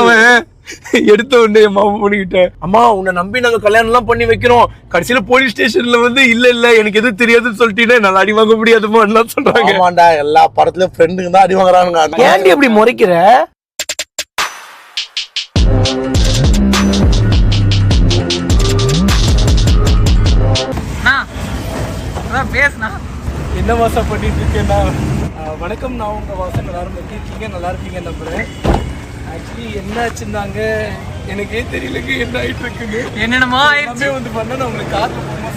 அவன் எடுத்த உடனே என் மாமா பண்ணிக்கிட்ட அம்மா உன்னை நம்பி நாங்க கல்யாணம் எல்லாம் பண்ணி வைக்கிறோம். கடைசியில போலீஸ் ஸ்டேஷன்ல வந்து இல்ல இல்ல எனக்கு எதுவும் தெரியாதுன்னு சொல்லிட்டீங்கன்னா என்னால அடி வாங்க முடியாதுமா? எல்லாம் சொல்றாங்க. ஆமாண்டா எல்லா படத்துலயும் ஃப்ரெண்டுங்க தான் அடி வாங்குறானுங்க. ஏன்டி அப்படி முறைக்கிற? பேசுண்ணா. என்ன வாசம் பண்ணிட்டு இருக்கேன்னா? வணக்கம் நான் உங்க வாசன் எல்லாரும் இருக்கீங்க நல்லா இருக்கீங்க நம்புறேன். ஆக்சுவலி என்ன ஆச்சுன்னாங்க எனக்கே தெரியலங்க என்ன ஆயிட்டு இருக்குன்னு என்னென்னமோ ஆயிடுச்சு. வந்து பண்ண நான் உங்களுக்கு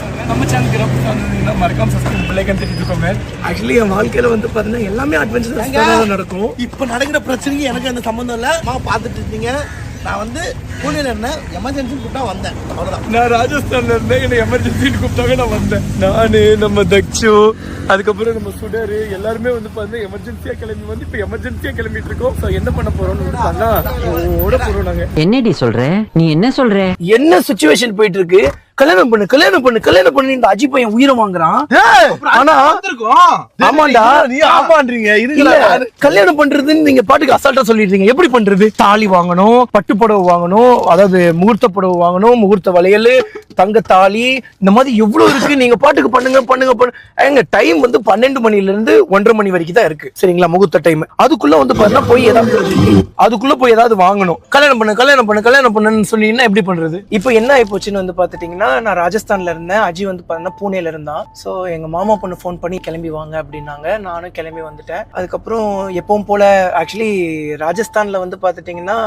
சொன்னேன். நம்ம சேனலுக்கு ரொம்ப வந்ததுன்னா மறக்காம சப்ஸ்கிரைப் பிள்ளைக்கு தெரிஞ்சு இருக்கோங்க ஆக்சுவலி என் வாழ்க்கையில வந்து பாத்தீங்கன்னா எல்லாமே அட்வென்ச்சர்ஸ் தான் நடக்கும். இப்ப நடக்கிற பிரச்சனைக்கு எனக்கு அந்த சம்பந்தம் இல்ல. மா பாத்துட்டு இருக்கீங்க நான் வந்து பூனேல இருந்தேன் எமர்ஜென்சி கூப்பிட்டா வந்தேன். நான் ராஜஸ்தான்ல இருந்தேன். என்ன எமர்ஜென்சின்னு கூப்பிட்டாங்க நான் வந்தேன். நானு நம்ம தக்ஷு அதுக்கப்புறம் நம்ம சுடரு எல்லாருமே வந்து பாத்தீங்கன்னா எமர்ஜென்சியா கிளம்பி வந்து இப்ப எமர்ஜென்சியா கிளம்பிட்டு இருக்கோம். என்ன பண்ண போறோம்னு பார்த்தா ஓட போறோம் நாங்க. என்னடி சொல்ற? நீ என்ன சொல்ற? என்ன சுச்சுவேஷன் போயிட்டு இருக்கு? கல்யாணம் பண்ணு கல்யாணம் பண்ணு கல்யாணம் பண்ணு இந்த அஜி பையன் உயிரை வாங்குறான். ஆனா ஆமாண்டா. நீ ஆமான்றீங்க? இல்ல இதுல கல்யாணம் பண்றதுன்னு நீங்க பாட்டுக்கு அசால்ட்டா சொல்லிடுறீங்க எப்படி பண்றது? தாலி வாங்கணும் பட்டு புடவை வாங்கணும் அதாவது முகூர்த்த புடவை வாங்கணும் முகூர்த்த வளையல் தங்க தாலி இந்த மாதிரி எவ்வளவு இருக்கு? நீங்க பாட்டுக்கு பண்ணுங்க பண்ணுங்க பண்ணு. எங்க டைம் வந்து பன்னெண்டு மணில இருந்து ஒன்றரை மணி வரைக்கும் தான் இருக்கு. சரிங்களா முகூர்த்த டைம் அதுக்குள்ள வந்து பாத்தீங்கன்னா போய் ஏதாவது அதுக்குள்ள போய் ஏதாவது வாங்கணும். கல்யாணம் பண்ணு கல்யாணம் பண்ணு கல்யாணம் பண்ணுன்னு சொன்னீங்கன்னா எப்படி பண்றது? இப்போ என்ன ஆயிப்போச்சுன்னு வந்து பாத்துட்டீங்கன்னா நான் ராஜஸ்தான்ல இருந்தேன். அஜி வந்து பாத்தீங்கன்னா பூனேல இருந்தான். சோ எங்க மாமா பொண்ணு ஃபோன் பண்ணி கிளம்பி வாங்க அப்படின்னாங்க. நானும் கிளம்பி வந்துட்டேன். அதுக்கப்புறம் எப்பவும் போல ஆக்சுவலி ராஜஸ்தான்ல வந்து பாத்துட்டீங்கன்னா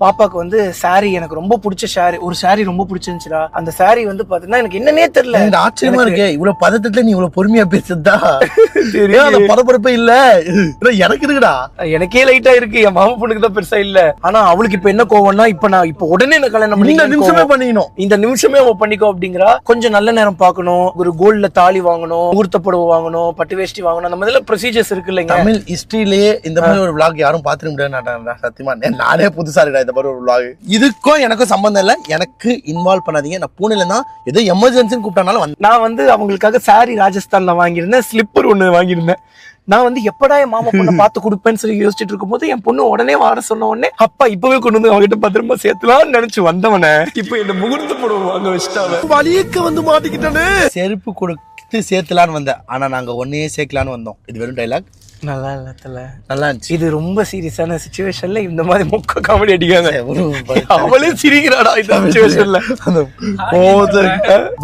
பாப்பாக்கு வந்து saree எனக்கு ரொம்ப பிடிச்ச saree. ஒரு saree ரொம்ப பிடிச்சிருந்துச்சுடா. அந்த saree வந்து பாத்தீங்கன்னா எனக்கு என்னன்னே தெரியல. இந்த ஆச்சரியமா இருக்கே. இவ்வளவு பதட்டத்துல நீ இவ்வளவு பொறுமையா பேசுதா தெரியுது. ஏன் அந்த பரபரப்பே இல்ல? எனக்கு இருக்குடா எனக்கே லைட்டா இருக்கு என் மாமா பொண்ணுக்கு தான் பெருசா இல்ல. ஆனா அவளுக்கு இப்ப என்ன கோவம்னா இப்ப நான் இப்ப உடனே நான் கல்யாணம் இந்த பண்ணிக்கலாம்னு நிமிஷமே. பண்ணிக்கணும். இந்த நிமிஷமே அவ பண்ணிக்கோ அப்படிங்கிறா. கொஞ்சம் நல்ல நேரம் பார்க்கணும். ஒரு கோல்ட்ல தாலி வாங்கணும். முகூர்த்த புடவை வாங்கணும். பட்டு வேஷ்டி வாங்கணும். அந்த மாதிரி ப்ரொசீஜர்ஸ் இருக்கு இல்லைங்க. தமிழ் ஹிஸ்டரியிலேயே இந்த மாதிரி ஒரு vlog யாரும் பாத்துக்க முடியாது சத்தியமா. நே- நானே புதுசா இருக்கா இந்த மாதிரி ஒரு vlog. இதுக்கும் எனக்கும் சம்பந்தம் இல்ல. எனக்கு இன்வால்வ் பண்ணாதீங்க. நான் பூனேல தான் ஏதோ எமர்ஜென்சின்னு கூப்பிட்டனால நான் வந்து அவங்களுக்காக சாரி ராஜஸ்தான்ல வாங்கியிருந்தேன். ஸ்லிப்பர் ஒண்ணு வாங்கியிருந்தேன். நான் வந்து எப்படா என் மாமா பொண்ணை பார்த்து கொடுப்பேன்னு சொல்லி யோசிச்சுட்டு இருக்கும்போது என் பொண்ணு உடனே வர சொன்ன உடனே அப்பா இப்பவே கொண்டு வந்து அவகிட்ட பத்திரமா சேர்த்துலாம்னு நினைச்சு வந்தவனே. இப்போ இந்த முகூர்த்த புடவை வாங்க வச்சுட்டாவ. வலியக்க வந்து மாட்டிக்கிட்டானே. செருப்பு கொடுத்து சேர்த்தலான்னு வந்தேன். ஆனா நாங்க ஒன்னே சேர்க்கலான்னு வந்தோம். இது வெறும் டைலாக் நல்லா இல்ல தல. நல்லா இருந்துச்சு. இது ரொம்ப சீரியஸான சுச்சுவேஷன்ல இந்த மாதிரி மொக்க காமெடி அடிக்காங்க அவளே சிரிக்கிறாடா இந்த சுச்சுவேஷன்ல அந்த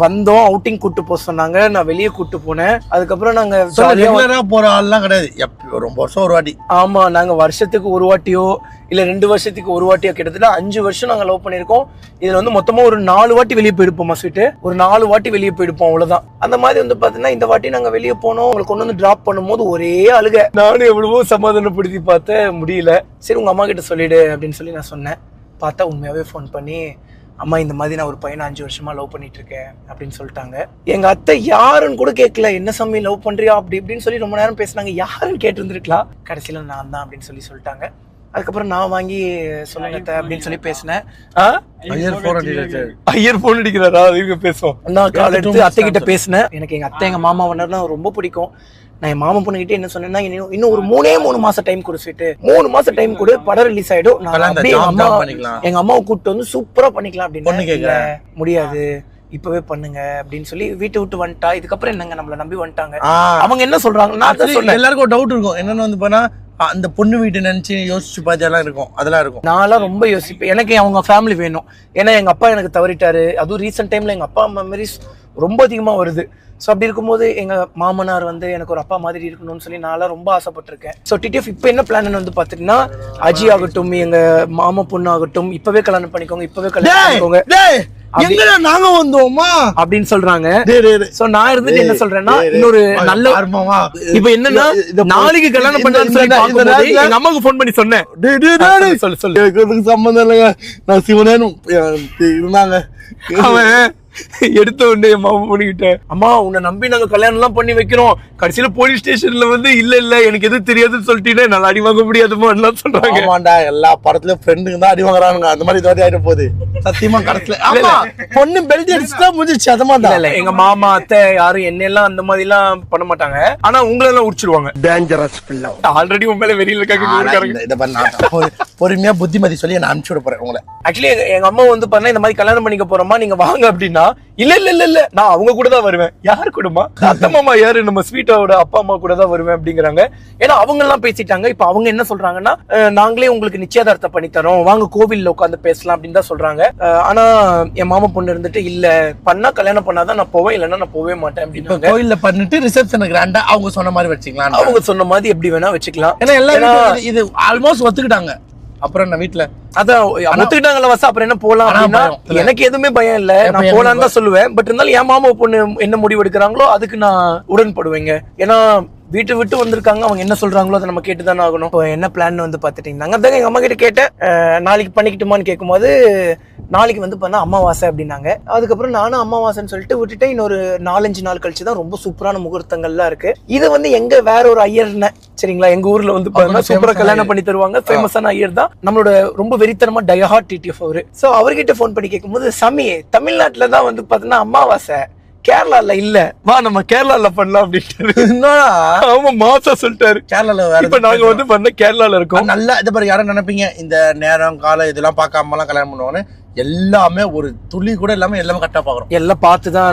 வந்தோம் அவுட்டிங் கூட்டு போக சொன்னாங்க. நான் வெளியே கூட்டு போனேன். அதுக்கப்புறம் நாங்க ரெகுலரா போற ஆள்லாம் கிடையாது. எப்ப ரொம்ப வருஷம் ஒரு வாட்டி. ஆமா நாங்க வருஷத்துக்கு ஒரு வாட்டியோ இல்லை ரெண்டு வருஷத்துக்கு ஒரு வாட்டியோ கிட்டத்தட்ட அஞ்சு வருஷம் நாங்கள் லவ் பண்ணியிருக்கோம். இதில் வந்து மொத்தமாக ஒரு நாலு வாட்டி வெளியே போயிருப்போம் மஸ்விட்டு ஒரு நாலு வாட்டி வெளியே போயிருப்போம் அவ்வளோதான் அந்த மாதிரி வந்து பார்த்தீங்கன்னா இந்த வாட்டி நாங்கள் வெளியே போனோம். உங்களை கொண்டு வந்து ட்ராப் பண்ணும்போது ஒரே அழுக. நானும் எவ்வளவோ சமாதானப்படுத்தி பார்த்த முடியல. சரி உங்கள் அம்மா கிட்ட சொல்லிடு அப்படின்னு சொல்லி நான் சொன்னேன். பார்த்தா உண்மையாகவே ஃபோன் பண்ணி அம்மா இந்த மாதிரி நான் ஒரு பையனை அஞ்சு வருஷமா லவ் பண்ணிட்டு இருக்கேன் அப்படின்னு சொல்லிட்டாங்க. எங்க அத்தை யாருன்னு கூட கேட்கல என்ன சாமி லவ் பண்றியா? அப்படி இப்படின்னு சொல்லி ரொம்ப நேரம் பேசினாங்க. யாருன்னு கேட்டிருந்துருக்கலாம். கடைசியில நான் தான் அப்படின்னு சொல்லி சொல்லிட்டாங்க. அதுக்கப்புறம் நான் வாங்கி சொல்லுங்க அப்படின்னு சொல்லி பேசினேன்? ஐயர் அடிக்கிறது ஐயர் போன் அடிக்கிறாரா? இவங்க பேசுவோம். நான் கால் எடுத்து அத்தை கிட்ட பேசினேன். எனக்கு எங்க அத்தை எங்க மாமா வண்ணர்னா ரொம்ப பிடிக்கும். நான் என் மாமா பொண்ணுகிட்ட என்ன சொன்னேன்னா இன்னும் இன்னும் ஒரு மூணே மூணு மாசம் டைம் கொடு மூணு மாசம் டைம் கொடு படம் ரிலீஸ் ஆயிடும். நான் அப்படியே அம்மா. எங்க அம்மாவை கூப்பிட்டு வந்து சூப்பரா பண்ணிக்கலாம் பொண்ணு அப்படின்னு முடியாது. இப்பவே பண்ணுங்க. அப்படின்னு சொல்லி வீட்டை விட்டு வந்துட்டா. இதுக்கப்புறம் என்னங்க நம்மள நம்பி வந்துட்டாங்க. அவங்க என்ன சொல்றாங்க? நான் எல்லாருக்கும் ஒரு டவுட் இருக்கும். என்னன்னு வந்து போனா அந்த பொண்ணு வீட்டை நினைச்சு யோசிச்சு பார்த்து எல்லாம் இருக்கும். அதெல்லாம் இருக்கும். நான்லாம் ரொம்ப யோசிப்பேன். எனக்கு அவங்க ஃபேமிலி வேணும். ஏன்னா எங்க அப்பா எனக்கு தவறிட்டாரு. அதுவும் ரீசெண்ட் டைம்ல எங்க அப்பா மெமரிஸ் ரொம்ப அதிகமா வருது. ஸோ அப்படி இருக்கும்போது எங்க மாமனார் வந்து எனக்கு ஒரு அப்பா மாதிரி இருக்கணும்னு சொல்லி நான்லாம் ரொம்ப ஆசைப்பட்டிருக்கேன். ஸோ டிடிஎஃப் இப்போ என்ன பிளான் வந்து பாத்தீங்கன்னா அஜி ஆகட்டும் எங்க மாமா பொண்ணு ஆகட்டும் இப்பவே கல்யாணம் பண்ணிக்கோங்க இப்பவே கல்யாணம் பண்ணிக்கோங்க. எங்கடா நாங்க வந்தோமா? அப்படின்னு சொல்றாங்க. சோ நான் இருந்துட்டு என்ன சொல்றேன்னா. இன்னொரு நல்ல பாருமாமா. இப்ப என்னன்னா நாளைக்கு கல்யாணம் பண்றேன்னு சொல்லி எங்க அம்மாவுக்கு ஃபோன் பண்ணி சொன்னேன். சொல்லு சொல்லு. எனக்கு இல்லைங்க. நான் இருந்தாங்க. அவன் எடுத்த உடனே என் மாமா பண்ணிக்கிட்ட அம்மா உன்னை நம்பி நாங்க கல்யாணம் எல்லாம் பண்ணி வைக்கிறோம். கடைசியில போலீஸ் ஸ்டேஷன்ல வந்து இல்ல இல்ல எனக்கு எதுவும் தெரியாதுன்னு சொல்லிட்டீங்கன்னா என்னால அடி வாங்க முடியாதுமா? எல்லாம் சொல்றாங்க. ஆமாண்டா எல்லா படத்துலயும் ஃப்ரெண்டுங்க தான் அடி வாங்குறானுங்க. அந்த மாதிரி இந்த வாட்டி ஆயிட்டு போகுது. சத்தியமா கடைசியில. ஆமா. பொண்ணு பெல்ட் அடிச்சுட்டா முடிஞ்சிச்சு அது மாதிரி எங்க மாமா அத்தை யாரும் என்ன எல்லாம் அந்த மாதிரி எல்லாம் பண்ண மாட்டாங்க. ஆனா உங்களை எல்லாம் உடிச்சிருவாங்க டேஞ்சரஸ் பிள்ளை. ஆல்ரெடி உன் மேல வெறியில இருக்காங்க பொறுமையா புத்திமதி சொல்லி நான் அனுப்பிச்சு விட போறேன் உங்களை. ஆக்சுவலி எங்க அம்மா வந்து பண்ணா இந்த மாதிரி கல்யாணம் பண்ணிக்க போறோமா நீங்க வாங்க அப்படின்னா இல்ல இல்ல இல்ல இல்ல. நான் அவங்க கூட தான் வருவேன். யாரு கூடமா அத்தை மாமா யாரு? நம்ம ஸ்வீட்டோட அப்பா அம்மா கூட தான் வருவேன் அப்படிங்கிறாங்க. ஏன்னா அவங்க எல்லாம் பேசிட்டாங்க. இப்ப அவங்க என்ன சொல்றாங்கன்னா நாங்களே உங்களுக்கு நிச்சயதார்த்தம் பண்ணி தரோம். வாங்க கோவில்ல உட்காந்து பேசலாம் அப்படின்னு தான் சொல்றாங்க. ஆனா என் மாமா பொண்ணு இருந்துட்டு இல்ல பண்ணா கல்யாணம் பண்ணாதான் நான் போவேன். இல்லைன்னா நான் போவே மாட்டேன் அப்படின்னு கோயில்ல பண்ணிட்டு ரிசப்ஷன் கிராண்டா அவங்க சொன்ன மாதிரி வச்சுக்கலாம் அவங்க சொன்ன மாதிரி எப்படி வேணா வச்சுக்கலாம். ஏன்னா எல்லாரும் இது- ஆல்மோஸ்ட் ஒத்துக்கிட்டாங்க. அப்புறம் நான் வீட்டுல அதான் ஒத்துக்கிட்டாங்களா வசா அப்புறம் என்ன போலாம் அப்படின்னா. எனக்கு எதுவுமே பயம் இல்ல. நான் போலான்னு தான் சொல்லுவேன். பட் இருந்தாலும் என் மாமா பொண்ணு என்ன முடிவு எடுக்கிறாங்களோ அதுக்கு நான் உடன்படுவேங்க. ஏன்னா வீட்டை விட்டு வந்திருக்காங்க. அவங்க என்ன சொல்றாங்களோ அதை நம்ம கேட்டு தானே ஆகணும். இப்போ என்ன பிளான் வந்து பார்த்துட்டீங்க அதான் எங்க அம்மா கிட்ட கேட்டேன். நாளைக்கு பண்ணிக்கிட்டுமான்னு கேட்கும்போது நாளைக்கு வந்து பண்ணா அமாவாசை அப்படின்னாங்க. அதுக்கப்புறம் நானும் அமாவாசைன்னு சொல்லிட்டு விட்டுட்டு இன்னொரு நாலஞ்சு நாள் கழிச்சு தான் ரொம்ப சூப்பரான முகூர்த்தங்கள்லாம் இருக்கு. இது வந்து எங்க வேற ஒரு ஐயர்ன சரிங்களா? எங்க ஊர்ல வந்து பார்த்தீங்கன்னா சூப்பரா famous கல்யாணம். பண்ணி தருவாங்க. ஃபேமஸான ஐயர் தான். நம்மளோட ரொம்ப வெறித்தனமா டயஹார்ட் டிடிஎஃப் அவரு. சோ அவர்கிட்ட ஃபோன் பண்ணி கேட்கும்போது சாமி தமிழ்நாட்டுல தான் வந்து பாத்தீங்கன்னா அமாவாசை கேரளால இல்ல. வா நம்ம கேரளால பண்ணலாம் அப்படின்ட்டு ஆமா மாசா சொல்லிட்டாரு. கேரளால வேற இப்ப நாங்க வந்து பண்ண கேரளால இருக்கோம். நல்லா இது பாரு யாரும் நினைப்பீங்க? இந்த நேரம் காலம் இதெல்லாம் பார்க்காம எல்லாம் கல்யாணம் பண்ணுவாங்க எல்லாமே ஒரு துளி கூட இல்லாம எல்லாமே கரெக்டா பாக்குறோம் எல்லாம்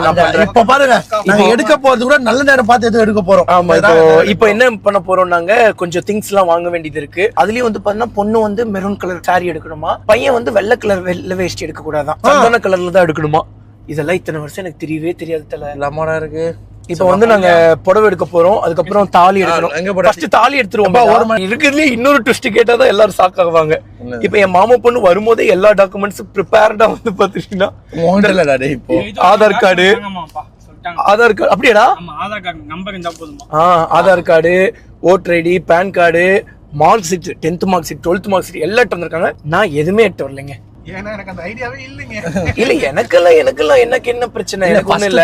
அந்த- பண்றேன். இப்ப பாருங்க நாங்க எடுக்க போறது கூட நல்ல நேரம் பார்த்து எதுவும் எடுக்க போறோம். ஆமா இப்போ இப்போ என்ன பண்ண போறோம் நாங்க? கொஞ்சம் திங்ஸ் எல்லாம் வாங்க வேண்டியது இருக்கு. அதுலயும் வந்து பாத்தீங்கன்னா பொண்ணு வந்து மெரூன் கலர் saree எடுக்கணுமா? பையன் வந்து வெள்ளை கலர் வெள்ளை வேஷ்டி எடுக்க கூடாதான் கலர்ல தான் எடுக்கணுமா? இதெல்லாம் இத்தனை வருஷம் எனக்கு தெரியவே தெரியாது தல. இல்லாமடா இருக்கு. இப்போ வந்து நாங்க புடவை எடுக்க போறோம். அதுக்கப்புறம் தாலி எடுக்கணும். ஃபர்ஸ்ட் தாலி எடுத்துருவோம். ஒரு மணி- இருக்கிறதுலே இன்னொரு ட்விஸ்ட் கேட்டா தான் எல்லாரும் ஷாக் ஆகுவாங்க? இப்போ என் மாமா பொண்ணு வரும்போதே எல்லா டாக்குமெண்ட்ஸ் ப்ரிப்பேர்டா வந்து இப்போ. ஆதார் கார்டு ஆதார் கார்டு அப்படியாடா? ஆமா ஆதார் கார்டு நம்பர் இருந்தா போதுமா ஆ Aadhaar card voter ID pan card mark sheet tenth mark sheet twelfth mark sheet எல்லாம் எடுத்து வந்திருக்காங்க. நான் எதுவுமே எடுத்து வரலைங்க. ஏன்னா எனக்கு அந்த ஐடியாவே இல்லைங்க. இல்ல எனக்கெல்லாம் எனக்கெல்லாம் எனக்கு என்ன பிரச்சனை? எனக்கு ஒண்ணு இல்ல.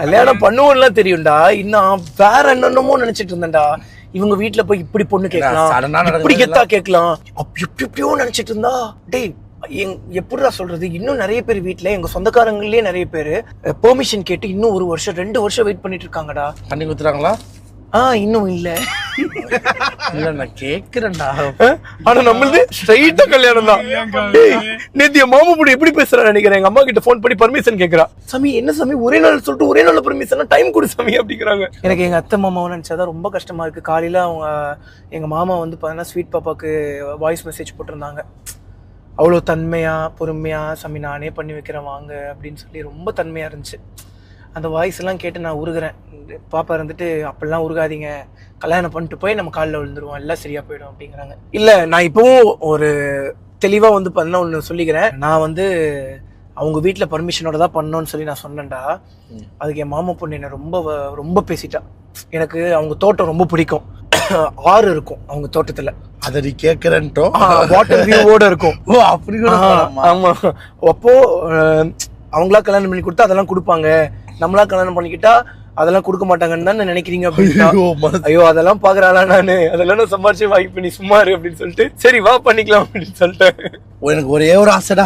கல்யாணம் பண்ணுவோம்லாம் தெரியும்டா. இன்னும் வேற என்னென்னமோ நினைச்சிட்டு இருந்தேன்டா. இவங்க வீட்ல போய் இப்படி பொண்ணு கேட்கலாம். இப்படி கெத்தா கேட்கலாம். அப்படி எப்படி எப்படியோ நினைச்சிட்டு இருந்தா. டேய் எங் எப்படிடா சொல்றது? இன்னும் நிறைய பேர் வீட்ல எங்க சொந்தக்காரங்களே நிறைய பேர் பெர்மிஷன் கேட்டு இன்னும் ஒரு வருஷம் ரெண்டு வருஷம் வெயிட் பண்ணிட்டு இருக்காங்கடா. பண்ணி கொடுத்துறாங்களா ஆ இன்னும் இல்ல. இல்ல நான் கேக்குறேன்டா. ஆனா நம்மளது ஸ்ட்ரைட்டா கல்யாணம் தான். டேய், நேத்து என் மாமா கூட எப்படி பேசுறா நினைக்கிறேன்? எங்க அம்மா கிட்ட ஃபோன் பண்ணி பர்மிஷன் கேக்குறா. சாமி என்ன சாமி ஒரே நாள் சொல்லிட்டு ஒரே நாள் பர்மிஷன் டைம் கொடு சாமி அப்படிங்கிறாங்க. எனக்கு எங்க அத்தை மாமாவை நினைச்சாதான் ரொம்ப கஷ்டமா இருக்கு. காலையில அவங்க எங்க மாமா வந்து பாத்தீங்கன்னா ஸ்வீட் பாப்பாக்கு வாய்ஸ் மெசேஜ் போட்டிருந்தாங்க. அவ்வளோ தன்மையா பொறுமையா சாமி நானே பண்ணி வைக்கிறேன் வாங்க அப்படின்னு சொல்லி ரொம்ப தன்மையா இருந்துச்சு. அந்த வாய்ஸ் எல்லாம் கேட்டு நான் உருகுறேன். பாப்பா இருந்துட்டு அப்படிலாம் உருகாதீங்க. கல்யாணம் பண்ணிட்டு போய் நம்ம காலில் விழுந்துருவோம். எல்லாம் சரியா போயிடும் அப்படிங்கிறாங்க. இல்ல நான் இப்பவும் ஒரு தெளிவா வந்து பண்ண ஒன்று சொல்லிக்கிறேன். நான் வந்து அவங்க வீட்ல பர்மிஷனோட தான் பண்ணோன்னு சொல்லி நான் சொன்னேன்டா. அதுக்கு என் மாமா பொண்ணு என்ன ரொம்ப ரொம்ப பேசிட்டா. எனக்கு அவங்க தோட்டம் ரொம்ப பிடிக்கும். ஆறு இருக்கும் அவங்க தோட்டத்துல. அத நீ வாட்டர் வியூவோட இருக்கும். ஓ அப்படி? ஆமா. அப்போ அஹ், அவங்களா கல்யாணம் பண்ணி கொடுத்தா அதெல்லாம் கொடுப்பாங்க. நம்மளா கல்யாணம் பண்ணிக்கிட்டா அதெல்லாம் கொடுக்க மாட்டாங்கன்னு தான் நினைக்கிறீங்க அப்படின்னா ஐயோ, அதெல்லாம் பாக்குறாளா நானு? அதெல்லாம் நான் சம்பாரிச்சு வாங்கி பண்ணி சும்மா இரு அப்படின்னு சொல்லிட்டு சரி வா பண்ணிக்கலாம் அப்படின்னு சொல்லிட்டேன். எனக்கு ஒரே ஒரு ஆசைடா.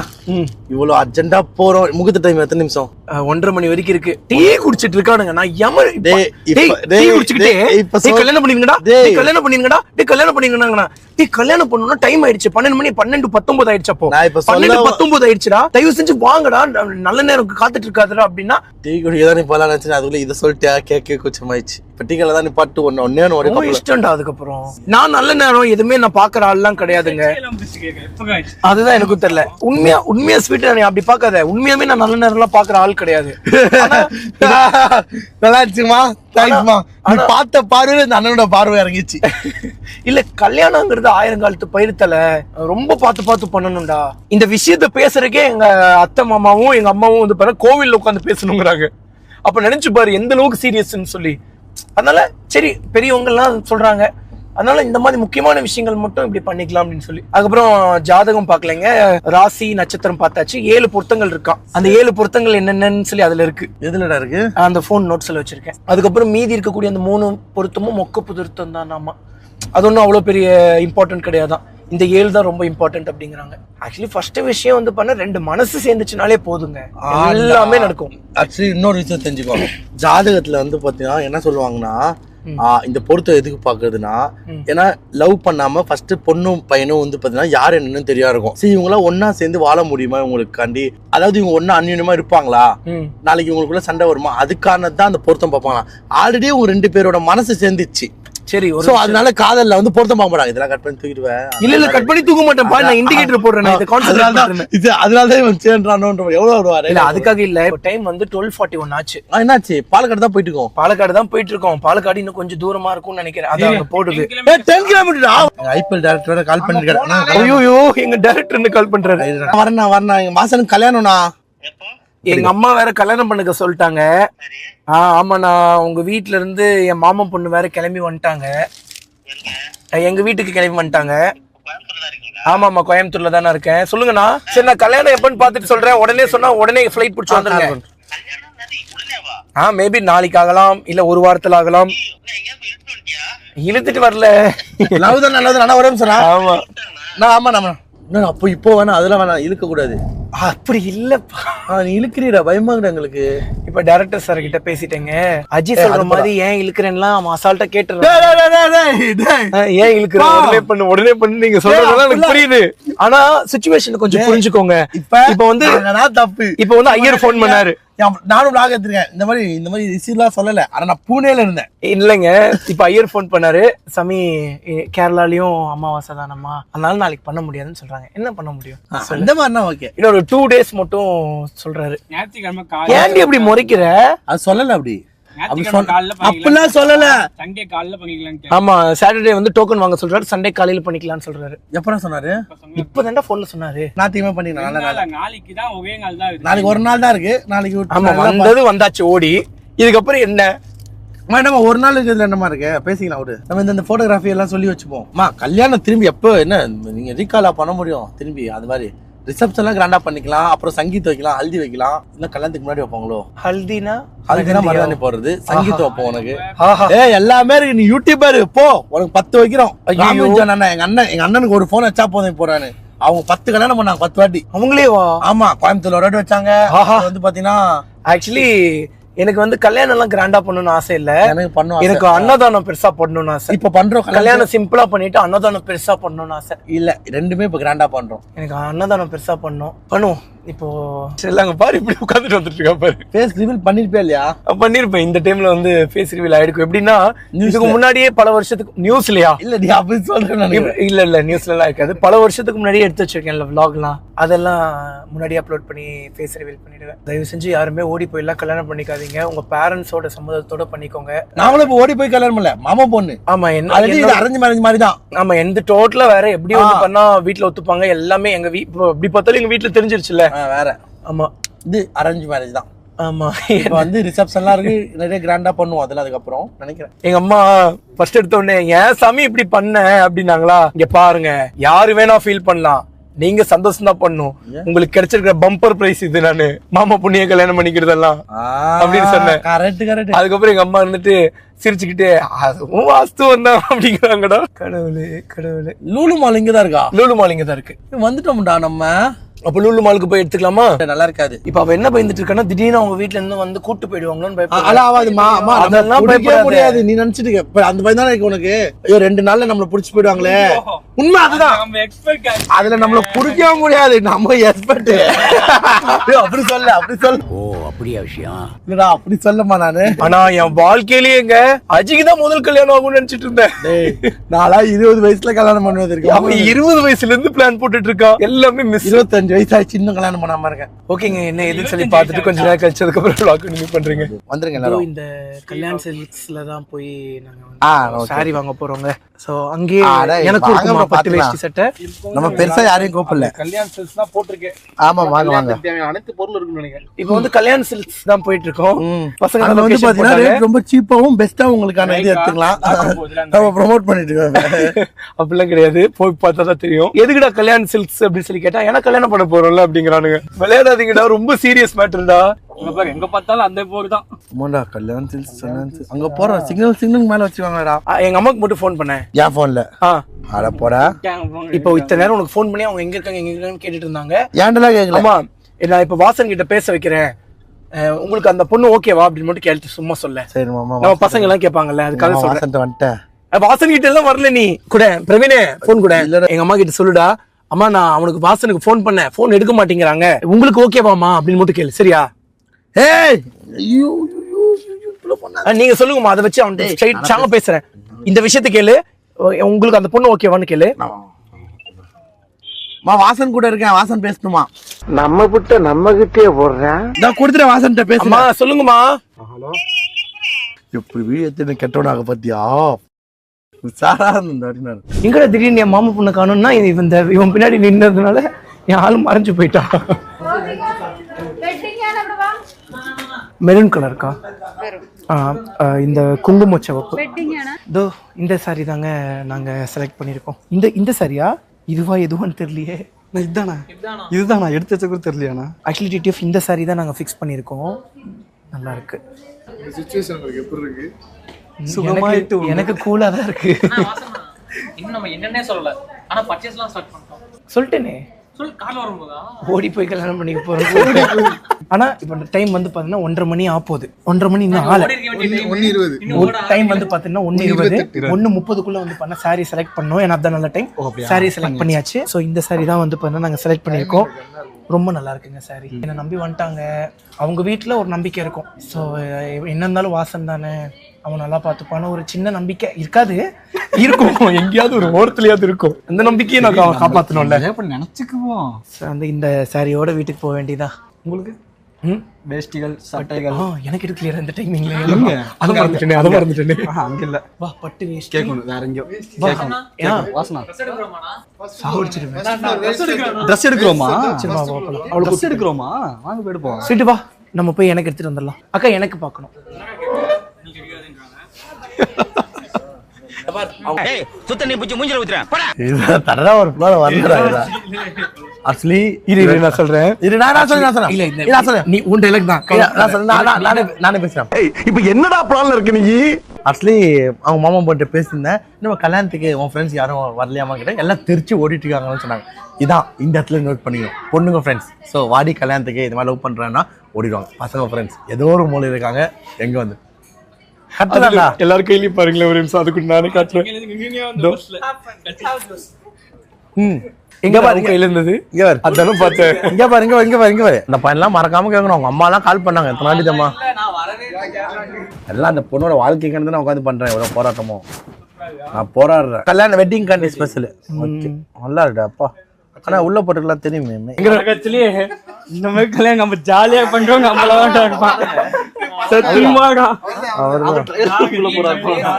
இவ்வளவு அர்ஜென்டா போறோம். முகூர்த்த டைம் எத்தனை நிமிஷம்? ஒன்றரை மணி வரைக்கும் இருக்கு. டீ குடிச்சிட்டு இருக்கானுங்க. நான் எம டேய், டீ டேய், இப்ப கல்யாணம் பண்ணிருங்கடா டேய். கல்யாணம் பண்ணிருங்கடா டேய் கல்யாணம் பண்ணிருங்கடா டேய் கல்யாணம் பண்ணணும்னா டைம் ஆயிடுச்சு. பன்னெண்டு மணி பன்னெண்டு பத்தொன்பது ஆயிடுச்சு அப்போ. நான் இப்ப சொல்ல பன்னெண்டு வ- பத்தொன்பது ஆயிடுச்சுடா. தயவு செஞ்சு வாங்கடா. நல்ல நேரம் காத்துட்டு இருக்காதுடா அப்படின்னா. டீ குடிக்க தான் நிப்பாலாம் நினைச்சேன் அதுக்குள்ள இதை சொல்லிட்டியா கேட்க கூச்சமாயிடுச்சு. இப்ப டீ தான் நிப்பாட்டு ஒன்னு ஒன்னே ஒன்று ஒரே ரொம்ப கப்பல் இஷ்டம்டா அதுக்கப்புறம். நான் நல்ல நேரம் எதுவுமே நான் பாக்குற ஆள்லாம் கிடையாதுங்க. அதுதான் எனக்கு தெரியல. உண்மையா உண்மையா ஸ்வீட் நீ அப்படி பார்க்காத. உண்மையாவே நான் நல்ல நேரம் எல்லாம் பாக்குற ஆள் கிடையாது. நல்லா இருந்துச்சுமா? தேங்க்ஸ்மா பார்த்த பார்வையில இந்த அண்ணனோட பார்வை இறங்கிச்சு இல்ல கல்யாணங்கிறது ஆயிரங்காலத்து பயிருத்தல. ரொம்ப பார்த்து பார்த்து பண்ணணும்டா. இந்த விஷயத்த பேசுறதுக்கே எங்க அத்தை மாமாவும் எங்க அம்மாவும் வந்து பாரு கோவில்ல உட்காந்து பேசணுங்கிறாங்க. அப்ப நினைச்சு பாரு எந்த அளவுக்கு சீரியஸ்ன்னு சொல்லி. அதனால சரி பெரியவங்க எல்லாம் சொல்றாங்க. அதனால இந்த மாதிரி முக்கியமான விஷயங்கள் மட்டும் இப்படி பண்ணிக்கலாம் அப்படின்னு சொல்லி. அதுக்கப்புறம் ஜாதகம் பார்க்கலைங்க. ராசி நட்சத்திரம் பார்த்தாச்சு. ஏழு பொருத்தங்கள் இருக்கான் அந்த ஏழு பொருத்தங்கள் என்னென்னன்னு சொல்லி அதுல இருக்கு. எதுலடா இருக்கு? அந்த ஃபோன் நோட்ஸ்ல வச்சிருக்கேன். அதுக்கப்புறம் மீதி இருக்கக்கூடிய அந்த மூணு பொருத்தமும் மொக்க பொருத்தம் தான் ஆமா. அது ஒன்றும் அவ்வளோ பெரிய இம்பார்ட்டன்ட் கிடையாதான். இந்த ஏழு தான் ரொம்ப இம்பார்ட்டன்ட் அப்படிங்கிறாங்க. ஆக்சுவலி ஃபர்ஸ்ட் விஷயம் வந்து பண்ண ரெண்டு மனசு சேர்ந்துச்சுனாலே போதுங்க. எல்லாமே நடக்கும். ஆக்சுவலி இன்னொரு விஷயம் தெரிஞ்சுக்கோ. ஜாதகத்துல வந்து பாத்தீங்கன்னா என்ன சொல்லுவாங்கன்னா இந்த பொருத்தம் எதுக்கு பாக்குறதுன்னா ஏன்னா லவ் பண்ணாம ஃபர்ஸ்ட் பொண்ணும் பையனும் வந்து பாத்தீங்கன்னா யார் என்னன்னு தெரியா இருக்கும். சரி இவங்களாம் ஒண்ணா சேர்ந்து வாழ முடியுமா இவங்களுக்காண்டி? அதாவது இவங்க ஒண்ணா அந்யூன்யமா இருப்பாங்களா. நாளைக்கு இவங்களுக்குள்ள சண்டை வருமா? அதுக்கான தான் அந்த பொருத்தம் பார்ப்பாங்களா ஆல்ரெடி உங்க ரெண்டு பேரோட மனசு சேர்ந்துச்சு. சரி ஒரு சோ அதனால காதல்ல வந்து பொருத்தம் பார்க்க மாட்டாங்க. இதெல்லாம் கட் பண்ணி தூக்கிடுவேன். இல்ல இல்ல கட் பண்ணி தூக்க மாட்டேன்ப்பா நான் இண்டிகேட்டர் போடுறேன் நான் இதை அதனால கான்சென்ட்ரேட் தான் இது அதனால தான் இவன் சேர்ன்றானோன்ற எவ்வளவு வருவாரு இல்ல அதுக்காக இல்ல. டைம் வந்து டுவெல் ஃபார்ட்டி ஒன் ஆச்சு. ஆ, என்னாச்சு? பாலக்காடு தான் போயிட்டு இருக்கோம். பாலக்காடு தான் போயிட்டு இருக்கோம். பாலக்காடு இன்னும் கொஞ்சம் தூரமா இருக்கும்னு நினைக்கிறேன். அது அங்க போடுது. ஏ டென் கிலோமீட்டர் ஐபிஎல் டேரக்டரோட கால் பண்ணிருக்காரு. ஐயோ எங்க டைரக்டர் கால் பண்றாரு. வரேண்ணா வரேண்ணா எங்க மாசனுக்கு கல்யாணம்ண்ணா? எங்க அம்மா வேற கல்யாணம் பண்ணுக்க சொல்லிட்டாங்க. ஆ ஆமா நான் உங்க வீட்ல இருந்து என் மாமன் பொண்ணு வேற கிளம்பி வந்துட்டாங்க. எங்க? வீட்டுக்கு கிளம்பி வந்துட்டாங்க. ஆமா ஆமா கோயம்புத்தூர்ல தானே இருக்கேன். சொல்லுங்கண்ணா. சரி நான் கல்யாணம் எப்பன்னு பார்த்துட்டு சொல்றேன். உடனே சொன்னா உடனே ஃபிளைட் பிடிச்சி வந்துருங்க. ஆ மேபி நாளைக்கு ஆகலாம் இல்ல ஒரு வாரத்துல ஆகலாம். இழுத்துட்டு வரல. லவ் தான் நல்லது. நான் வரேன் சொன்னா ஆமா. நான் ஆமா நம்ம நான் அப்போ இப்போ வேணாம் அதெல்லாம் வேணாம் இழுக்க கூடாது அப்படி இல்லப்பா. நீ இழுக்கிறீடா பயமாங்கடா எங்களுக்கு. இப்ப டைரக்டர் சார் கிட்ட பேசிட்டேங்க. அஜி சொல்ற மாதிரி ஏன் இழுக்கிறேன்லாம் அவன் அசால்ட்டா கேட்டுறான். ஏன் இழுக்கிற உடனே பண்ணு உடனே பண்ணு நீங்க சொல்றதெல்லாம் எனக்கு புரியுது. ஆனா சுச்சுவேஷன் கொஞ்சம் புரிஞ்சுக்கோங்க. இப்ப இப்ப வந்து தப்பு? இப்ப வந்து ஐயர் ஃபோன் பண்ணாரு. நானும் எடுத்திருக்கேன். இந்த மாதிரி இந்த மாதிரி ரிசீவ்லாம் சொல்லல. ஆனா நான் பூனேல இருந்தேன். இல்லைங்க. இப்ப ஐயர் ஃபோன் பண்ணாரு. சாமி கேரளாலயும் அமாவாசை தானம்மா. அதனால நாளைக்கு பண்ண முடியாதுன்னு சொல்றாங்க. என்ன பண்ண முடியும்? அந்த மாதிரினா ஓகே இன்னொரு டூ டேஸ் மட்டும் சொல்றாரு. ஞாயிற்றுக்கிழமை ஏன்டி இப்படி முறைக்கிற? அது சொல்லல அப்படி. அப்படிலாம் சொல்லல. சண்டே காலைல பண்ணிக்கலான்ட்டு ஆமா சாட்டர்டே வந்து டோக்கன் வாங்க சொல்றாரு சண்டே காலையில பண்ணிக்கலாம்னு சொல்றாரு. எப்படா சொன்னாரு? இப்பதான்டா போன்ல சொன்னாரு. நாத்தியமா பண்ணிக்கலாம் நாளைக்கு தான் ஒரே நாள் தான் இருக்கு. நாளைக்கு ஒரு நாள் தான் இருக்கு. நாளைக்கு ஆமா வந்தது வந்தாச்சு ஓடி. இதுக்கப்புறம் என்ன? என்னம்மா ஒரு நாள் இருக்கிறதுல என்னமா இருக்கு? பேசிக்கலாம் விடு. நம்ம இந்த போட்டோகிராஃபி எல்லாம் சொல்லி வச்சுப்போம். கல்யாணம் திரும்பி எப்போ? என்ன நீங்க ரீகாலா பண்ண முடியும் திரும்பி அது மாதிரி. ரிசப்ஷன் எல்லாம் கிராண்டா பண்ணிக்கலாம். அப்புறம் சங்கீத் வைக்கலாம் ஹல்தி வைக்கலாம். இல்ல கல்யாணத்துக்கு முன்னாடி வைப்பாங்களோ? ஹல்தினா ஹல்தினா மருதாணி போடுறது. சங்கீத் வைப்போம் உனக்கு. ஏ எல்லாமே இருக்கு. நீ யூடியூபர் போ. உனக்கு பத்து வைக்கிறோம். அண்ணன் எங்க அண்ணன் எங்க அண்ணனுக்கு ஒரு போன் வச்சா போதும் போறான்னு அவங்க பத்து கல்யாணம் பண்ணாங்க பத்து வாட்டி. அவங்களே ஆமா கோயம்புத்தூர்ல ஒரு வாட்டி வச்சாங்க. வந்து பாத்தீங்கன்னா ஆக்சுவலி எனக்கு வந்து கல்யாணம் எல்லாம் கிராண்டா பண்ணணும்னு ஆசை இல்ல. எனக்கு பண்ணுவோம் எனக்கு அன்னதானம் பெருசா பண்ணணும்னு ஆசை. இப்ப பண்றோம் கல்யாணம் கல்யாணம் சிம்பிளா பண்ணிட்டு அன்னதானம் பெருசா பண்ணணும்னு ஆசை. இல்ல ரெண்டுமே இப்ப கிராண்டா பண்றோம். எனக்கு அன்னதானம் பெருசா பண்ணணும். பண்ணுவோம். இப்போ சரிங்க பாரு இப்படி உட்காந்துட்டு வந்துட்டு இருக்கா பாரு. ஃபேஸ் ரிவீல் பண்ணிருப்பே இல்லையா? பண்ணிருப்பேன். இந்த டைம்ல வந்து ஃபேஸ் ரிவீல் ஆயிடுக்கும். எப்படின்னா. இதுக்கு முன்னாடியே பல வருஷத்துக்கு நியூஸ்லயா இல்ல நீ அப்படி சொல்றேன் இல்ல இல்ல நியூஸ்ல எல்லாம் இருக்காது. பல வருஷத்துக்கு முன்னாடியே எடுத்து வச்சிருக்கேன்ல vlogலாம். அதெல்லாம் முன்னாடியே அப்லோட் பண்ணி ஃபேஸ் ரிவீல் பண்ணிடுவேன். தயவு செஞ்சு யாருமே ஓடி போயெல்லாம் கல்யாணம் பண்ணிக்காதீங்க. உங்க பேரண்ட்ஸோட சம்மதத்தோட பண்ணிக்கோங்க. நாங்களும் இப்ப ஓடி போய் கல்யாணம் பண்ணல மாமா பொண்ணு. ஆமா என்ன அரேஞ்ச் மேரேஜ் மாதிரி தான். ஆமா எந்த டோட்டலா வேற எப்படி வந்து பண்ணா வீட்ல ஒத்துப்பாங்க? எல்லாமே எங்க வீ இப்போ எப்படி பார்த்தாலும் எங்க வீட்ல தெரிஞ்சிருச்சுல வேற. ஆமா. இது அரேஞ்ச் மேரேஜ் தான். ஆமா. இப்ப வந்து ரிசப்ஷன்லாம் இருக்கு நிறைய கிராண்டா பண்ணுவோம். அதெல்லாம் அதுக்கப்புறம் நினைக்கிறேன். எங்க அம்மா ஃபர்ஸ்ட் எடுத்த உடனே ஏன் சாமி இப்படி பண்ண? அப்படின்னாங்களா இங்க பாருங்க யாரு வேணா ஃபீல் பண்ணலாம். நீங்க சந்தோஷம் தான் பண்ணும். உங்களுக்கு கிடைச்சிருக்கிற பம்பர் பிரைஸ் இது நானு. மாமா புண்ணிய கல்யாணம் பண்ணிக்கிறதெல்லாம். அப்படின்னு சொன்னேன். அதுக்கப்புறம் எங்க அம்மா இருந்துட்டு சிரிச்சுக்கிட்டு அதுவும் வாஸ்துவம் தான் அப்படிங்கிறாங்கடா. கடவுளே கடவுளே. லூலு மால் இங்கதான் இருக்கா? லூலு மால் இங்க தான் இருக்கு. வந்துட்டோம்டா நம்ம. அப்ப லூலு மாலுக்கு போய் எடுத்துக்கலாமா? நல்லா இருக்காது. இப்ப அவ என்ன பயந்துட்டு இருக்கான்னா திடீர்னு அவங்க வீட்ல இருந்து வந்து கூட்டு போயிடுவாங்களோன்னு அ- பயப்படுறா. அதெல்லாம் ஆகாதுமா அம்மா அதெல்லாம். முடியாது. நீ நினைச்சிட்டு இருக்க. இப்ப அந்த மாதிரி தானே இருக்கு உனக்கு? ஐயோ ரெண்டு நாள்ல நம்மள புடிச்சு போயிடுவாங்களே. உண்மை அதுதான். அதுல நம்மள புடிக்கவே முடியாது. நம்ம எக்ஸ்பர்ட் அப்படி சொல்ல அப்படி சொல்ல ஓ அப்படியா விஷயம்? இல்லடா அப்படி சொல்லமா நானு? ஆனா என் வாழ்க்கையிலேயேங்க அஜிக்கு தான் முதல் கல்யாணம் ஆகும்னு நினைச்சிட்டு இருந்தேன். டேய் நாளா இருபது வயசுல கல்யாணம் பண்ணுவது அவன் இருபது வயசுல இருந்து பிளான் போட்டுட்டு இருக்கான். எல்லாமே மிஸ் இருபத்தஞ்சு வயசு ஆயிடுச்சு இன்னும் கல்யாணம் பண்ணாம இருக்கேன். ஓகேங்க என்ன எதுன்னு சொல்லி பார்த்துட்டு கொஞ்ச நேரம் கழிச்சு அதுக்கப்புறம் vlog நீங்க பண்றீங்க. வந்துருங்க எல்லாரும். இந்த கல்யாண் சில்க்ஸ்ல தான் போய் நாங்க. சாரி வாங்க போறோங்க. சோ அங்கேயே எனக்கு பட்டு பாத்துக்கலாம். வேஷ்டி சட்டை? நம்ம பெருசா யாரையும் கூப்பிடல. கல்யாண செல்ஸ் தான் போட்டிருக்கேன். ஆமா வாங்க வாங்க. அனைத்து பொருள் இருக்குன்னு நினைக்கிறேன். இப்போ வந்து கல்யாண் சில்க்ஸ் தான் போயிட்டு இருக்கோம் பசங்க வந்து பாத்தீங்கன்னா. ரேட் ரொம்ப சீப்பாவும் பெஸ்ட்டாவும் உங்களுக்கான இது எடுத்துக்கலாம். நம்ம ப்ரோமோட் பண்ணிட்டு இருக்கோம். அப்படிலாம் கிடையாது. போய் பார்த்தா தான் தெரியும். எதுக்குடா கல்யாண் சில்க்ஸ் அப்படின்னு சொல்லி கேட்டா ஏன்னா கல்யாணம் பண்ண போறோம்ல அப்படிங்கிறானுங்க. விளையாடாதீங்கடா ரொம்ப சீரியஸ் மேட்டர்டா எங்க பார்த்தாலும் அந்த போர் தான். ஆமாடா அங்க போற சிக்னல் சிக்னல் மேல வச்சுவாங்கடா எங்க அம்மாக்கு மட்டும் ஃபோன் பண்ணேன் என் போன்ல ஆ. அட போடா. இப்போ இத்தனை நேரம் உனக்கு ஃபோன் பண்ணி அவங்க எங்க இருக்காங்க எங்க இருக்காங்கன்னு கேட்டுட்டு இருந்தாங்க. ஏன்டெல்லாம் கேட்கல ஆமா நான் இப்ப வாசன் கிட்ட பேச வைக்கிறேன். உங்களுக்கு அந்த பொண்ணு ஓகேவா அப்படின்னு மட்டும் கேட்டு சும்மா சொல்ல. சரி மாமா நம்ம பசங்க எல்லாம் கேட்பாங்கல்ல அதுக்காக சொல்றேன். வந்துட்டேன். வாசன் கிட்ட எல்லாம் வரல நீ. கூட பிரவீனே போன் கூட. எங்க அம்மா கிட்ட சொல்லுடா. அம்மா நான் அவனுக்கு வாசனுக்கு ஃபோன் பண்ணேன். ஃபோன் எடுக்க மாட்டேங்கிறாங்க. உங்களுக்கு ஓகேவாமா அப்படின்னு மட்டும் கேளு. சரியா? ஏய்! ஐயோ நீங்க சொல்லுங்கம்மா அதை வச்சு அவன் ஸ்ட்ரைட் சாங்க பேசுறேன். இந்த விஷயத்த கேளு. உங்களுக்கு அந்த பொண்ணு ஓகேவான்னு கேளு. மா வாசன் கூட இருக்கேன். வாசன் பேசணுமா நம்ம கிட்ட நம்ம கிட்டே போடுறேன் நான் கொடுத்துட்டேன் வாசன்ட்ட அம்மா பேசுமா சொல்லுங்கம்மா எப்படி வீடு எத்தனை கெட்டவனாக பத்தியா சாரா இருந்த அப்படின்னாரு எங்கடா திடீர்னு என் மாமா பொண்ணு காணும்னா இவன் இந்த இவன் பின்னாடி நின்னதுனால என் ஆள் மறைஞ்சு போயிட்டான் மெரூன் கலர்க்கா இந்த குங்கும சிவப்பு. இதோ இந்த சாரி தாங்க நாங்க செலக்ட் பண்ணியிருக்கோம். இந்த இந்த சாரியா இதுவா எதுவான்னு தெரியலையே. இதுதானா? இதுதானா? எடுத்து வச்ச கூட தெரியலையாண்ணா. ஆக்சுவலி டிடிஎஃப் இந்த சாரி தான் நாங்க ஃபிக்ஸ் பண்ணியிருக்கோம். நல்லா இருக்கு? சுகமாயிட்டு எனக்கு- கூலா தான் இருக்கு. இன்னும் நம்ம என்னன்னே சொல்லல. ஆனா பர்ச்சேஸ்லாம் ஸ்டார்ட் பண்ணிட்டோம். சொல்லிட்டேனே. சொல்லு கார்ல வரும்போதா? ஓடி போய் கல்யாணம் பண்ணிக்க போறோம். ஆனா இப்போ டைம் வந்து பாத்தீங்கன்னா ஒன்றரை மணி ஆக போகுது ஒன்றரை மணி இன்னும் ஆகல. ஒரு டைம் வந்து பாத்தீங்கன்னா ஒன்னு இருபது. ஒன்னு முப்பதுக்குள்ள வந்து பண்ண சாரி செலக்ட் பண்ணோம். ஏன்னா அதான் நல்ல டைம் சாரி செலக்ட் பண்ணியாச்சு. ஸோ இந்த சாரி தான் வந்து பார்த்தீங்கன்னா நாங்க செலக்ட் பண்ணியிருக்கோம். ரொம்ப நல்லா இருக்குங்க சாரி என்னை நம்பி வந்துட்டாங்க. அவங்க வீட்ல ஒரு நம்பிக்கை இருக்கும். ஸோ என்ன இருந்தாலும் வாசன் தானே. அவன் நல்லா பார்த்துப்பான. ஒரு சின்ன நம்பிக்கை இருக்காது. இருக்கும். எங்கேயாவது ஒரு ஓரத்துலயாவது இருக்கும். அந்த நம்பிக்கையை நான் கா- காப்பாத்தணும்ல. அப்படி நினைச்சுக்குவோம். அந்த இந்த சாரியோட வீட்டுக்கு போக வேண்டியதா? உங்களுக்கு? ம்? வேஷ்டிகள் சட்டைகள். ஆ, எனக்கு கிளியர் இந்த டைமிங்ல அதை மறந்துட்டேனே அதை மறந்துட்டேனே. அங்க இல்ல. வா பட்டு வேஷ்டி. கேட்கணும் வேற எங்கேயோ. வாசனா? சாவடிச்சிருவேன் ட்ரெஸ் எடுக்கிறோமா சரி, வா, வா, போலாம். அவளுக்கு ட்ரெஸ் எடுக்கிறோமா வாங்க போயிட்டு போவோம் சீட்டு வா. நம்ம போய் எனக்கு எடுத்துட்டு வந்துடலாம். அக்கா எனக்கு பார்க்கணும் சுத்த நீ பிடிச்சி மூஞ்சில ஊத்துறேன் போடா இதுதான் தரதா ஒரு பிளான் வரல ஆக்சுவலி இரு இரு நான் சொல்றேன். சொல்றேன் சொல்றேன். இல்ல நான் சொல்றேன். நீ உன் டைலாக் தான். நான் சொல்றேன். நான் நான் நானே நானே பேசுறேன். இப்ப என்னடா பிளான்ல இருக்கு நீ? ஆக்சுவலி அவங்க மாமா போட்டு பேசியிருந்தேன். இன்னும் கல்யாணத்துக்கு உன் ஃப்ரெண்ட்ஸ் யாரும் வரலையாமா கிட்ட எல்லாம் தெரிச்சு ஓடிட்டு இருக்காங்கன்னு சொன்னாங்க. இதான் இந்த இடத்துல நோட் பண்ணிக்கணும். பொண்ணுங்க ஃப்ரெண்ட்ஸ் ஸோ வாடி கல்யாணத்துக்கு இது மாதிரி லவ் பண்றேன்னா ஓடிடுவாங்க. பசங்க ஃப்ரெண்ட்ஸ் ஏதோ ஒரு மூலையில் இருக்காங்க. எங்க வந்து? எல்லாரும் கையிலயும் பாருங்களேன் ஒரு நிமிஷம். அதுக்கு நானே காட்டுறேன். எங்க பாரு கையில இருந்தது இங்க பாரு. அதானே பார்த்தேன். இங்க பாரு இங்க பாரு இங்க பாரு இங்க பாரு. இந்த பையன்லாம் மறக்காம கேட்கணும் அவங்க அம்மா எல்லாம் கால் பண்ணாங்க. எத்தனை நாளைக்கு அம்மா எல்லாம் அந்த பொண்ணோட வாழ்க்கைக்கு நான் உட்காந்து பண்றேன். எவ்வளவு போராட்டமோ. நான் போராடுறேன். கல்யாண வெட்டிங் கார்டு ஸ்பெஷல் ஓகே. நல்லா இருக்கு அப்பா. ஆனா உள்ள போட்டுக்கலாம் தெரியுமே உலகத்திலேயே இந்த மாதிரி கல்யாணம் நம்ம ஜாலியா பண்றோம் நம்மள தான் இருப்பான் சத்தியமாடா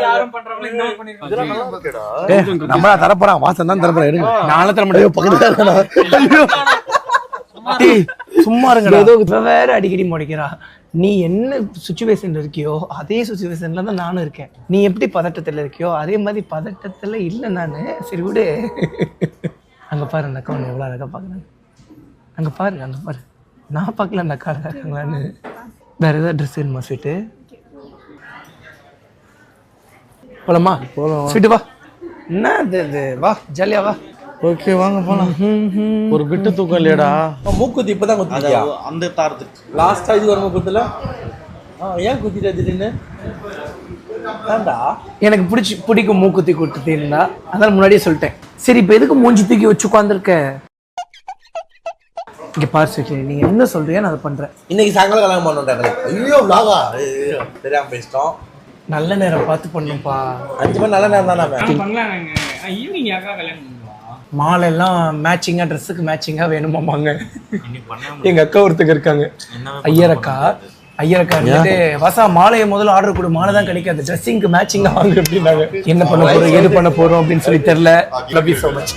யாரும் பண்றவங்க இந்த மாதிரி பண்ணிருக்காங்க. நம்ம தரப்போறான். வாசன் தான் தரப்போறான். எடுங்க. நாளை தர ஐயோ, பக்கத்துல சும்மா இருங்க. ஏதோ வேற அடிக்கடி முடைக்கிறா நீ என்ன சுச்சுவேஷன்ல இருக்கியோ அதே சுச்சுவேஷன்ல தான் நானும் இருக்கேன். நீ எப்படி பதட்டத்துல இருக்கியோ அதே மாதிரி பதட்டத்துல இல்ல நானு. சரி விடு. அங்க பாரு அந்த அக்கா உன்னை எவ்வளவு அழகா பாக்குறாங்க. அங்க பாரு அங்க பாரு. நான் பார்க்கல அந்த அக்கா இருக்காங்களான்னு. வேற ஏதாவது ட்ரெஸ் வேணுமா ஸ்வீட்டு போலாமா? போலாம் ஸ்வீட்டு வா? என்ன இது இது? வா ஜாலியா வா. ஓகே வாங்க போலாம். ஒரு பிட்டு தூக்கம் இல்லையடா மூக்குத்தி இப்பதான் குத்திட்டியா அந்த தாரத்துக்கு. லாஸ்டா இது வரும்போது குத்துல ஆ ஏன் குத்திட்ட திடீர்னு? ஏன்டா? எனக்கு பிடிச்சி பிடிக்கும் மூக்குத்தி கொடுத்துட்டீங்களா அதான் முன்னாடியே சொல்லிட்டேன். சரி இப்போ எதுக்கு மூஞ்சி தூக்கி வச்சு உட்காந்துருக்க இங்க பாரு சுக்கி நீங்க என்ன சொல்றீங்க நான் அதை பண்றேன். இன்னைக்கு சாயங்காலம் கல்யாணம் பண்ணோம் ஐயோ vlog-ஆ? ஐயோ, தெரியாம பேசிட்டோம். நல்ல நேரம் பார்த்து பண்ணுப்பா அஞ்சு மணி நல்ல நேரம் தானே ஈவினிங் யாக்கா கல்யாணம் பண்ணுவா மாலை எல்லாம் மேட்சிங்கா ட்ரெஸ்ஸுக்கு மேட்சிங்கா வேணுமாமாங்க எங்க அக்கா ஒருத்தங்க இருக்காங்க. ஐயரக்கா? ஐயரக்கா வந்துட்டு வாசா மாலையை முதல்ல ஆர்டர் கொடு. மாலை தான் கிடைக்காது. ட்ரெஸ்ஸிங்க்கு மேட்சிங்கா வாங்க அப்படின்னாங்க. என்ன பண்ண போறோம்? எது பண்ண போறோம் அப்படின்னு சொல்லி தெரியல. Love you so much